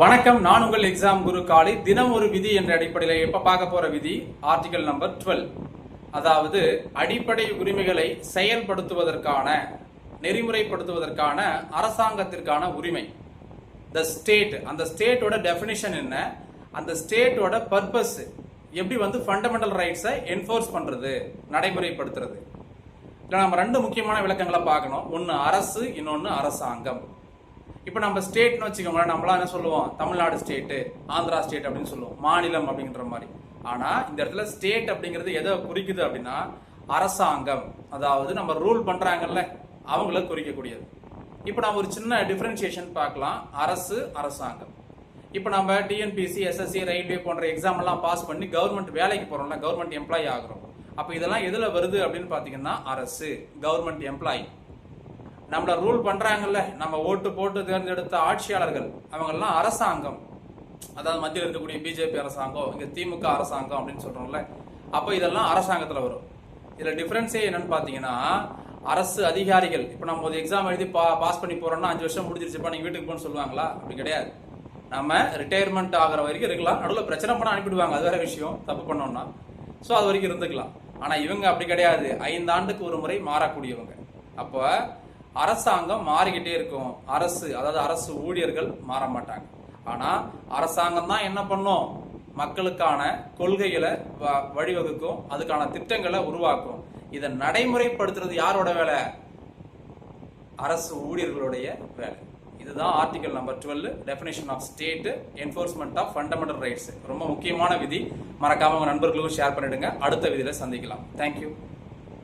வணக்கம். நான் உங்கள் எக்ஸாம் குரு காளி. தினம் ஒரு விதி என்ற அடிப்படையில் எப்ப பார்க்க போற விதி? ஆர்டிகல் நம்பர் 12 அதாவது அடிப்படை உரிமைகளை செயல்படுத்துவதற்கான நெறிமுறைப்படுத்துவதற்கான அரசாங்கத்திற்கான உரிமை. த ஸ்டேட் அந்த ஸ்டேட்டோட டெஃபினிஷன் என்ன? அந்த ஸ்டேட்டோட பர்பஸ் எப்படி வந்து ஃபண்டமெண்டல் ரைட்ஸை என்ஃபோர்ஸ் பண்ணுறது நடைமுறைப்படுத்துறது. இல்லை நம்ம ரெண்டு முக்கியமான விளக்கங்களை பார்க்கணும். ஒன்று அரசு இன்னொன்று அரசாங்கம். இப்போ நம்ம ஸ்டேட்னு வச்சுக்கோங்களேன் நம்மளாம் என்ன சொல்லுவோம்? தமிழ்நாடு ஸ்டேட்டு ஆந்திரா ஸ்டேட் அப்படின்னு சொல்லுவோம். மாநிலம் அப்படின்ற மாதிரி. ஆனால் இந்த இடத்துல ஸ்டேட் அப்படிங்கிறது எதை குறிக்குது அப்படின்னா அரசாங்கம். அதாவது நம்ம ரூல் பண்ணுறாங்கல்ல அவங்கள குறிக்கக்கூடியது. இப்போ நம்ம ஒரு சின்ன டிஃபரன்சியேஷன் பார்க்கலாம். அரசு அரசாங்கம். இப்போ நம்ம டிஎன்பிசி எஸ்எஸ்சி ரயில்வே போன்ற எக்ஸாம் எல்லாம் பாஸ் பண்ணி கவர்மெண்ட் வேலைக்கு போகிறோம்ல கவர்மெண்ட் எம்ப்ளாயி ஆகுறோம். அப்போ இதெல்லாம் எதில் வருது அப்படின்னு பார்த்தீங்கன்னா அரசு கவர்மெண்ட் எம்ப்ளாயி நம்மளை ரூல் பண்றாங்கல்ல. நம்ம ஓட்டு போட்டு தேர்ந்தெடுத்த ஆட்சியாளர்கள். அவங்கெல்லாம் அரசாங்கம். அதாவது மத்தியில் இருக்கக்கூடிய பிஜேபி அரசாங்கம் இங்க திமுக அரசாங்கம் அப்படின்னு சொல்றோம்ல. அப்போ இதெல்லாம் அரசாங்கத்துல வரும். இதுல டிஃபரன்ஸே என்னன்னு பாத்தீங்கன்னா அரசு அதிகாரிகள் இப்போ நம்ம ஒரு எக்ஸாம் எழுதி பா பாஸ் பண்ணி போறோம்னா அஞ்சு வருஷம் முடிஞ்சிருச்சுப்பா நீங்க வீட்டுக்கு போன்னு சொல்லுவாங்களா? அப்படி கிடையாது. நம்ம ரிட்டையர்மெண்ட் ஆகிற வரைக்கும் இருக்கலாம். நடுவில் பிரச்சனை பண்ண அனுப்பிடுவாங்க. அது வேற விஷயம். தப்பு பண்ணோம்னா. ஸோ அது வரைக்கும் இருந்துக்கலாம். ஆனால் இவங்க அப்படி கிடையாது. ஐந்து ஆண்டுக்கு ஒரு முறை மாறக்கூடியவங்க. அப்போ அரசாங்கம் மாறிக்கிட்டே இருக்கும். அரசு அதாவது அரசு ஊழியர்கள் மாற மாட்டாங்க ஆனால் அரசாங்கம் தான் என்ன பண்ணும்? மக்களுக்கான கொள்கைகளை வ- வழிவகுக்கும். அதுக்கான திட்டங்களை உருவாக்கும். இதை நடைமுறைப்படுத்துறது யாரோட வேலை? அரசு ஊழியர்களுடைய வேலை. இதுதான் article number twelve definition of state enforcement of fundamental rights ரொம்ப முக்கியமான விதி. மறக்காம உங்க நண்பர்களுக்கும் ஷேர் பண்ணிடுங்க. அடுத்த விதியில சந்திக்கலாம். தேங்க்யூ